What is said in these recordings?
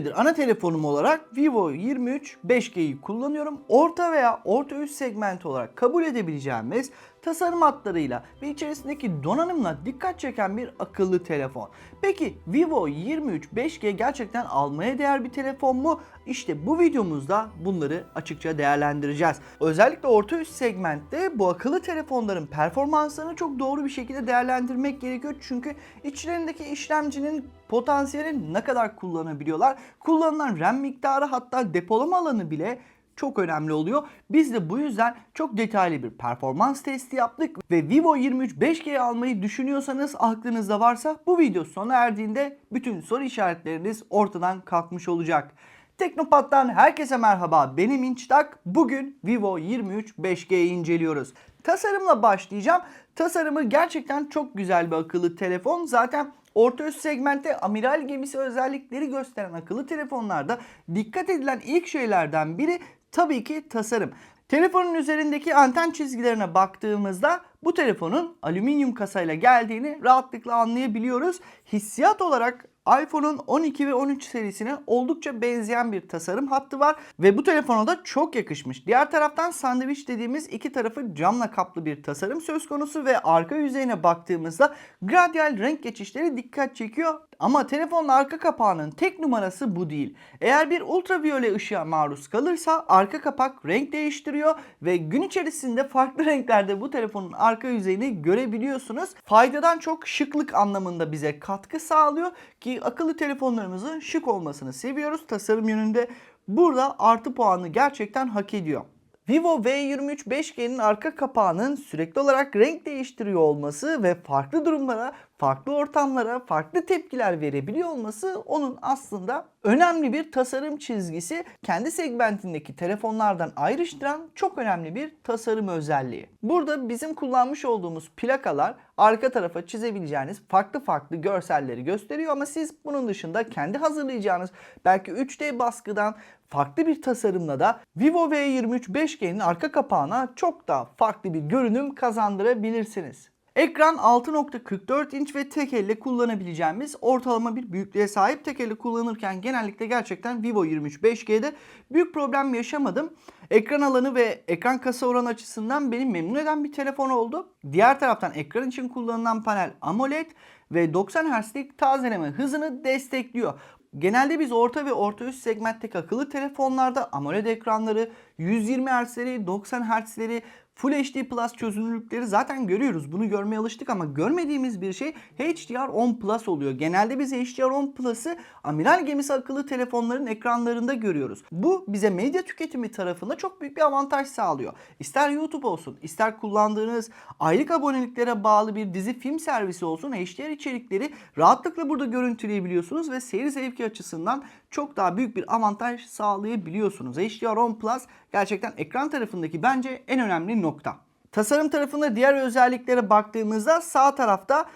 Süredir ana telefonum olarak Vivo 23 5G'yi kullanıyorum. Orta veya orta üst segment olarak kabul edebileceğimiz tasarım hatlarıyla ve içerisindeki donanımla dikkat çeken bir akıllı telefon. Peki Vivo 23 5G gerçekten almaya değer bir telefon mu? İşte bu videomuzda bunları açıkça değerlendireceğiz. Özellikle orta üst segmentte bu akıllı telefonların performanslarını çok doğru bir şekilde değerlendirmek gerekiyor. Çünkü içlerindeki işlemcinin potansiyeli ne kadar kullanabiliyorlar? Kullanılan RAM miktarı hatta depolama alanı bile çok önemli oluyor. Biz de bu yüzden çok detaylı bir performans testi yaptık ve Vivo 23 5G almayı düşünüyorsanız aklınızda varsa bu video sona erdiğinde bütün soru işaretleriniz ortadan kalkmış olacak. Teknopat'tan herkese merhaba. Benim İnçtak. Bugün Vivo 23 5G'yi inceliyoruz. Tasarımla başlayacağım. Tasarımı gerçekten çok güzel bir akıllı telefon. Zaten orta üst segmentte amiral gemisi özellikleri gösteren akıllı telefonlarda dikkat edilen ilk şeylerden biri tabii ki tasarım. Telefonun üzerindeki anten çizgilerine baktığımızda bu telefonun alüminyum kasayla geldiğini rahatlıkla anlayabiliyoruz. Hissiyat olarak iPhone'un 12 ve 13 serisine oldukça benzeyen bir tasarım hattı var ve bu telefona da çok yakışmış. Diğer taraftan sandviç dediğimiz iki tarafı camla kaplı bir tasarım söz konusu ve arka yüzeyine baktığımızda gradyal renk geçişleri dikkat çekiyor. Ama telefonun arka kapağının tek numarası bu değil. Eğer bir ultraviyole ışığa maruz kalırsa arka kapak renk değiştiriyor ve gün içerisinde farklı renklerde bu telefonun arka yüzeyini görebiliyorsunuz. Faydadan çok şıklık anlamında bize katkı sağlıyor ki akıllı telefonlarımızın şık olmasını seviyoruz. Tasarım yönünde burada artı puanı gerçekten hak ediyor. Vivo V23 5G'nin arka kapağının sürekli olarak renk değiştiriyor olması ve farklı durumlara, farklı ortamlara, farklı tepkiler verebiliyor olması onun aslında önemli bir tasarım çizgisi. Kendi segmentindeki telefonlardan ayrıştıran çok önemli bir tasarım özelliği. Burada bizim kullanmış olduğumuz plakalar arka tarafa çizebileceğiniz farklı farklı görselleri gösteriyor ama siz bunun dışında kendi hazırlayacağınız belki 3D baskıdan farklı bir tasarımla da Vivo V23 5G'nin arka kapağına çok daha farklı bir görünüm kazandırabilirsiniz. Ekran 6.44 inç ve tek elle kullanabileceğimiz ortalama bir büyüklüğe sahip. Tek elle kullanırken genellikle gerçekten Vivo 23 5G'de büyük problem yaşamadım. Ekran alanı ve ekran kasa oranı açısından beni memnun eden bir telefon oldu. Diğer taraftan ekran için kullanılan panel AMOLED ve 90 Hz'lik tazeleme hızını destekliyor. Genelde biz orta ve orta üst segmentteki akıllı telefonlarda AMOLED ekranları, 120 Hz'leri, 90 Hz'leri, Full HD Plus çözünürlükleri zaten görüyoruz. Bunu görmeye alıştık ama görmediğimiz bir şey HDR10 Plus oluyor. Genelde biz HDR10 Plus'ı amiral gemisi akıllı telefonların ekranlarında görüyoruz. Bu bize medya tüketimi tarafında çok büyük bir avantaj sağlıyor. İster YouTube olsun, ister kullandığınız aylık aboneliklere bağlı bir dizi film servisi olsun HDR içerikleri rahatlıkla burada görüntüleyebiliyorsunuz ve seyir zevki açısından çok daha büyük bir avantaj sağlayabiliyorsunuz. HDR10 Plus gerçekten ekran tarafındaki bence en önemli nokta. Tasarım tarafında diğer özelliklere baktığımızda sağ tarafta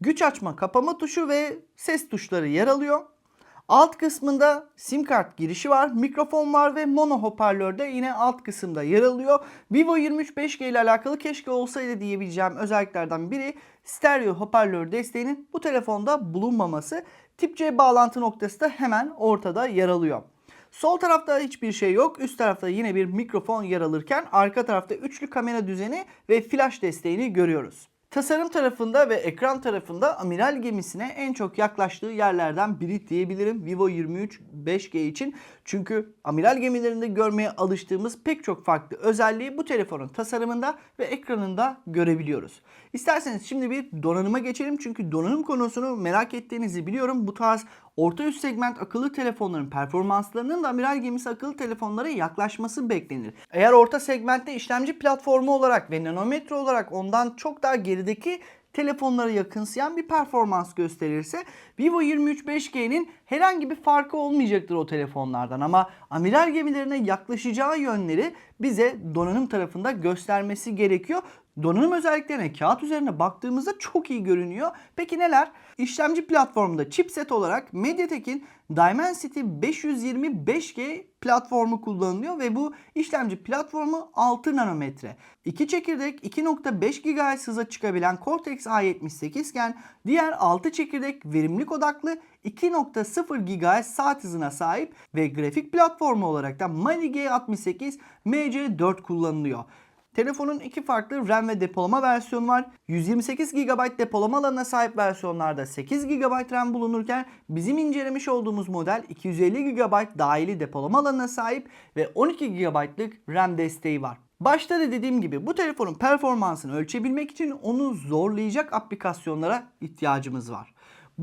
güç açma kapama tuşu ve ses tuşları yer alıyor. Alt kısmında sim kart girişi var, mikrofon var ve mono hoparlör de yine alt kısımda yer alıyor. Vivo 23 5G ile alakalı keşke olsaydı diyebileceğim özelliklerden biri stereo hoparlör desteğinin bu telefonda bulunmaması. Tip C bağlantı noktası da hemen ortada yer alıyor. Sol tarafta hiçbir şey yok. Üst tarafta yine bir mikrofon yer alırken arka tarafta üçlü kamera düzeni ve flash desteğini görüyoruz. Tasarım tarafında ve ekran tarafında amiral gemisine en çok yaklaştığı yerlerden biri diyebilirim Vivo 23 5G için. Çünkü amiral gemilerinde görmeye alıştığımız pek çok farklı özelliği bu telefonun tasarımında ve ekranında görebiliyoruz. İsterseniz şimdi bir donanıma geçelim çünkü donanım konusunu merak ettiğinizi biliyorum. Bu tarz orta üst segment akıllı telefonların performanslarının da amiral gemisi akıllı telefonlara yaklaşması beklenir. Eğer orta segmentte işlemci platformu olarak ve nanometre olarak ondan çok daha gerideki telefonlara yakınsayan bir performans gösterirse Vivo 23 5G'nin herhangi bir farkı olmayacaktır o telefonlardan ama amiral gemilerine yaklaşacağı yönleri bize donanım tarafında göstermesi gerekiyor. Donanım özelliklerine kağıt üzerine baktığımızda çok iyi görünüyor. Peki neler? İşlemci platformunda chipset olarak MediaTek'in Dimensity 520 5G platformu kullanılıyor ve bu işlemci platformu 6 nanometre. 2 çekirdek 2.5 GHz hıza çıkabilen Cortex A78 iken diğer 6 çekirdek verimlilik odaklı 2.0 GHz saat hızına sahip ve grafik platformu olarak da Mali G68 MC4 kullanılıyor. Telefonun iki farklı RAM ve depolama versiyonu var. 128 GB depolama alanına sahip versiyonlarda 8 GB RAM bulunurken bizim incelemiş olduğumuz model 250 GB dahili depolama alanına sahip ve 12 GB'lık RAM desteği var. Başta da dediğim gibi bu telefonun performansını ölçebilmek için onu zorlayacak aplikasyonlara ihtiyacımız var.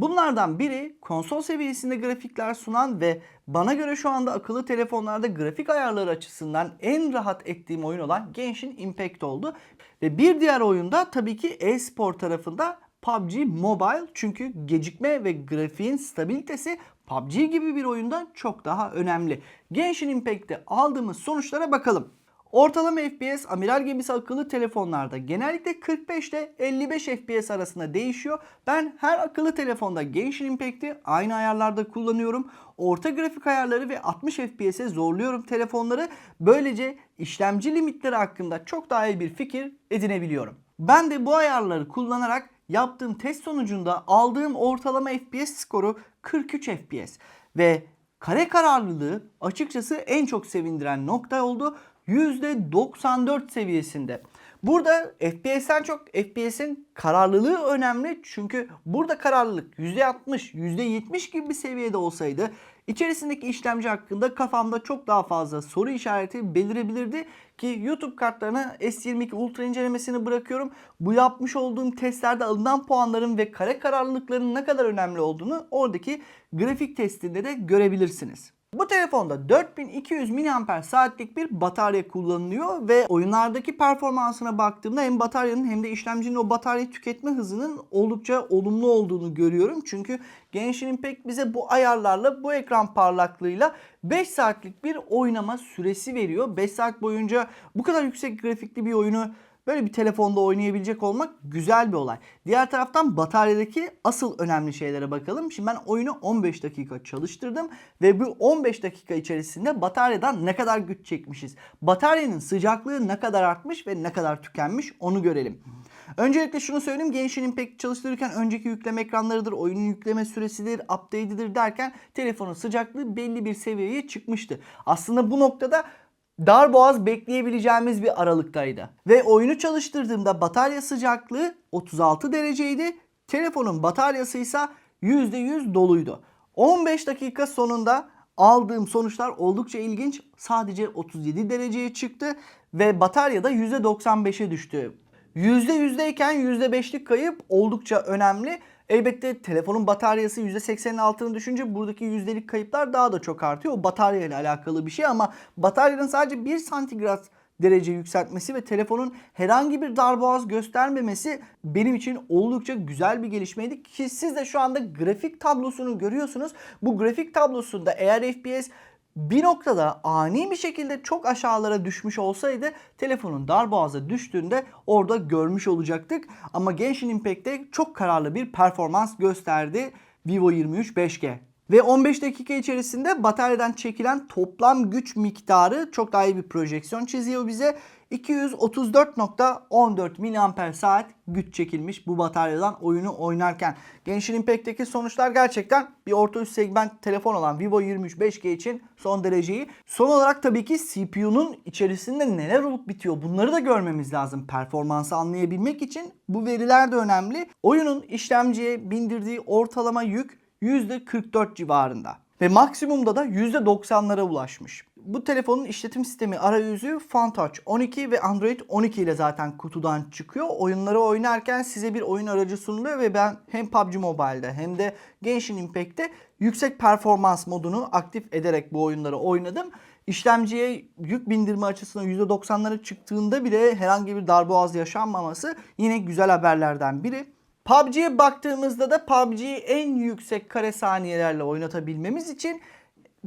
Bunlardan biri konsol seviyesinde grafikler sunan ve bana göre şu anda akıllı telefonlarda grafik ayarları açısından en rahat ettiğim oyun olan Genshin Impact oldu. Ve bir diğer oyunda tabii ki e-spor tarafında PUBG Mobile çünkü gecikme ve grafiğin stabilitesi PUBG gibi bir oyundan çok daha önemli. Genshin Impact'te aldığımız sonuçlara bakalım. Ortalama FPS amiral gemisi akıllı telefonlarda genellikle 45 ile 55 FPS arasında değişiyor. Ben her akıllı telefonda Genshin Impact'i aynı ayarlarda kullanıyorum. Orta grafik ayarları ve 60 FPS'e zorluyorum telefonları. Böylece işlemci limitleri hakkında çok daha iyi bir fikir edinebiliyorum. Ben de bu ayarları kullanarak yaptığım test sonucunda aldığım ortalama FPS skoru 43 FPS ve kare kararlılığı açıkçası en çok sevindiren nokta oldu. %94 seviyesinde. Burada FPS'ten çok FPS'in kararlılığı önemli. Çünkü burada kararlılık %60, %70 gibi bir seviyede olsaydı içerisindeki işlemci hakkında kafamda çok daha fazla soru işareti belirebilirdi ki YouTube kartlarına S22 Ultra incelemesini bırakıyorum. Bu yapmış olduğum testlerde alınan puanların ve kare kararlılıkların ne kadar önemli olduğunu oradaki grafik testinde de görebilirsiniz. Bu telefonda 4200 mAh saatlik bir batarya kullanılıyor ve oyunlardaki performansına baktığımda hem bataryanın hem de işlemcinin o batarya tüketme hızının oldukça olumlu olduğunu görüyorum. Çünkü Genshin Impact bize bu ayarlarla bu ekran parlaklığıyla 5 saatlik bir oynama süresi veriyor. 5 saat boyunca bu kadar yüksek grafikli bir oyunu Böyle bir telefonda oynayabilecek olmak güzel bir olay. Diğer taraftan bataryadaki asıl önemli şeylere bakalım. Şimdi ben oyunu 15 dakika çalıştırdım ve bu 15 dakika içerisinde bataryadan ne kadar güç çekmişiz. Bataryanın sıcaklığı ne kadar artmış ve ne kadar tükenmiş onu görelim. Öncelikle şunu söyleyeyim. Genshin Impact çalıştırırken önceki yükleme ekranlarıdır, oyunun yükleme süresidir, update'idir derken telefonun sıcaklığı belli bir seviyeye çıkmıştı. Aslında bu noktada darboğaz bekleyebileceğimiz bir aralıktaydı. Ve oyunu çalıştırdığımda batarya sıcaklığı 36 dereceydi. Telefonun bataryası ise %100 doluydu. 15 dakika sonunda aldığım sonuçlar oldukça ilginç. Sadece 37 dereceye çıktı ve batarya da %95'e düştü. %100'deyken %5'lik kayıp oldukça önemli. Elbette telefonun bataryası %80'in altına düşünce buradaki yüzdelik kayıplar daha da çok artıyor. O batarya ile alakalı bir şey ama bataryanın sadece 1 santigrat derece yükseltmesi ve telefonun herhangi bir darboğaz göstermemesi benim için oldukça güzel bir gelişmeydi ki siz de şu anda grafik tablosunu görüyorsunuz. Bu grafik tablosunda eğer FPS bir noktada ani bir şekilde çok aşağılara düşmüş olsaydı telefonun darboğaza düştüğünde orada görmüş olacaktık. Ama Genshin Impact'te çok kararlı bir performans gösterdi Vivo 23 5G. Ve 15 dakika içerisinde bataryadan çekilen toplam güç miktarı çok daha iyi bir projeksiyon çiziyor bize. 234.14 mAh güç çekilmiş bu bataryadan oyunu oynarken. Genshin Impact'teki sonuçlar gerçekten bir orta üst segment telefon olan Vivo 23 5G için son dereceyi. Son olarak tabii ki CPU'nun içerisinde neler olup bitiyor bunları da görmemiz lazım. Performansı anlayabilmek için bu veriler de önemli. Oyunun işlemciye bindirdiği ortalama yük %44 civarında. Ve maksimumda da %90'lara ulaşmış. Bu telefonun işletim sistemi arayüzü FunTouch 12 ve Android 12 ile zaten kutudan çıkıyor. Oyunları oynarken size bir oyun aracı sunuluyor ve ben hem PUBG Mobile'de hem de Genshin Impact'te yüksek performans modunu aktif ederek bu oyunları oynadım. İşlemciye yük bindirme açısından %90'lara çıktığında bile herhangi bir darboğaz yaşanmaması yine güzel haberlerden biri. PUBG'ye baktığımızda da PUBG'yi en yüksek kare saniyelerle oynatabilmemiz için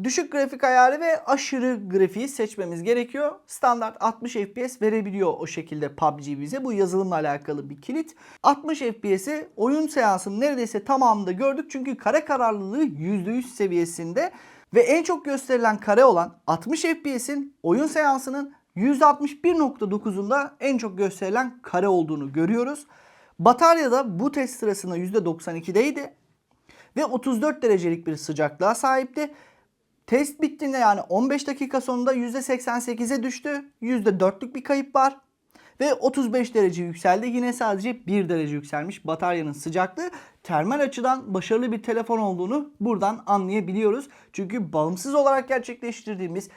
Düşük grafik ayarı ve aşırı grafiği seçmemiz gerekiyor. Standart 60 FPS verebiliyor o şekilde PUBG bize. Bu yazılımla alakalı bir kilit. 60 FPS'i oyun seansının neredeyse tamamında gördük. Çünkü kare kararlılığı %100 seviyesinde. Ve en çok gösterilen kare olan 60 FPS'in oyun seansının %61.9'unda en çok gösterilen kare olduğunu görüyoruz. Bataryada bu test sırasında %92'deydi ve 34 derecelik bir sıcaklığa sahipti. Test bittiğinde yani 15 dakika sonunda %88'e düştü. %4'lük bir kayıp var. Ve 35 derece yükseldi. Yine sadece 1 derece yükselmiş bataryanın sıcaklığı. Termal açıdan başarılı bir telefon olduğunu buradan anlayabiliyoruz. Çünkü bağımsız olarak gerçekleştirdiğimiz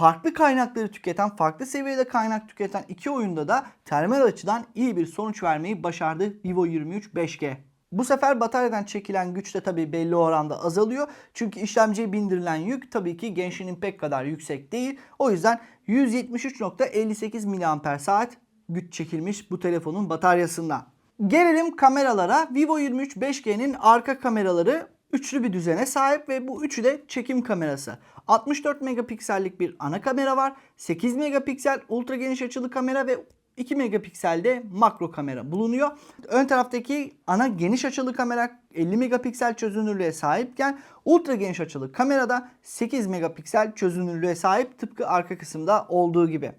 farklı kaynakları tüketen, farklı seviyede kaynak tüketen iki oyunda da termal açıdan iyi bir sonuç vermeyi başardı Vivo 23 5G. Bu sefer bataryadan çekilen güç de tabii belli oranda azalıyor. Çünkü işlemciye bindirilen yük tabii ki Genshin Impact kadar yüksek değil. O yüzden 173.58 mAh güç çekilmiş bu telefonun bataryasından. Gelelim kameralara. Vivo 23 5G'nin arka kameraları üçlü bir düzene sahip ve bu üçü de çekim kamerası. 64 megapiksellik bir ana kamera var. 8 megapiksel ultra geniş açılı kamera ve 2 megapikselde makro kamera bulunuyor. Ön taraftaki ana geniş açılı kamera 50 megapiksel çözünürlüğe sahipken ultra geniş açılı kamerada 8 megapiksel çözünürlüğe sahip tıpkı arka kısımda olduğu gibi.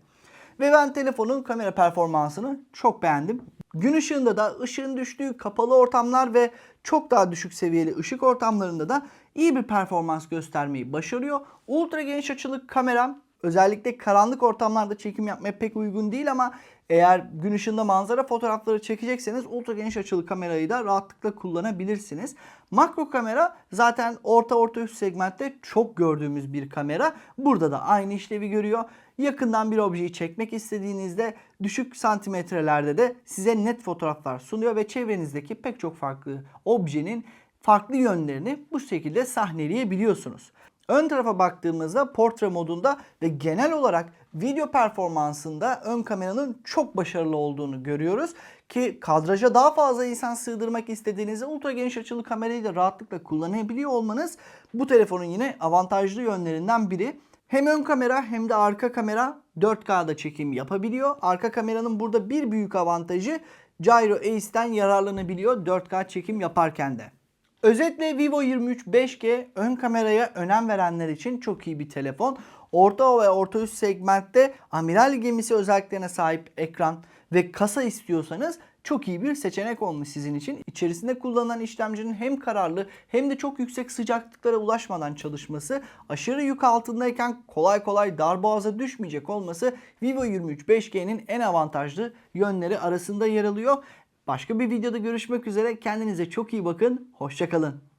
Ve ben telefonun kamera performansını çok beğendim. Gün ışığında da ışığın düştüğü kapalı ortamlar ve çok daha düşük seviyeli ışık ortamlarında da iyi bir performans göstermeyi başarıyor. Ultra geniş açılı kameram özellikle karanlık ortamlarda çekim yapmaya pek uygun değil ama eğer gün ışığında manzara fotoğrafları çekecekseniz ultra geniş açılı kamerayı da rahatlıkla kullanabilirsiniz. Makro kamera zaten orta orta üst segmentte çok gördüğümüz bir kamera. Burada da aynı işlevi görüyor. Yakından bir objeyi çekmek istediğinizde düşük santimetrelerde de size net fotoğraflar sunuyor ve çevrenizdeki pek çok farklı objenin farklı yönlerini bu şekilde sahneleyebiliyorsunuz. Ön tarafa baktığımızda portre modunda ve genel olarak video performansında ön kameranın çok başarılı olduğunu görüyoruz. Ki kadraja daha fazla insan sığdırmak istediğinizde ultra geniş açılı kamerayı da rahatlıkla kullanabiliyor olmanız bu telefonun yine avantajlı yönlerinden biri. Hem ön kamera hem de arka kamera 4K'da çekim yapabiliyor. Arka kameranın burada bir büyük avantajı Gyro Ace'den yararlanabiliyor 4K çekim yaparken de. Özetle Vivo 23 5G ön kameraya önem verenler için çok iyi bir telefon. Orta ve orta üst segmentte amiral gemisi özelliklerine sahip ekran ve kasa istiyorsanız çok iyi bir seçenek olmuş sizin için. İçerisinde kullanılan işlemcinin hem kararlı hem de çok yüksek sıcaklıklara ulaşmadan çalışması, aşırı yük altındayken kolay kolay darboğaza düşmeyecek olması Vivo 23 5G'nin en avantajlı yönleri arasında yer alıyor. Başka bir videoda görüşmek üzere. Kendinize çok iyi bakın. Hoşçakalın.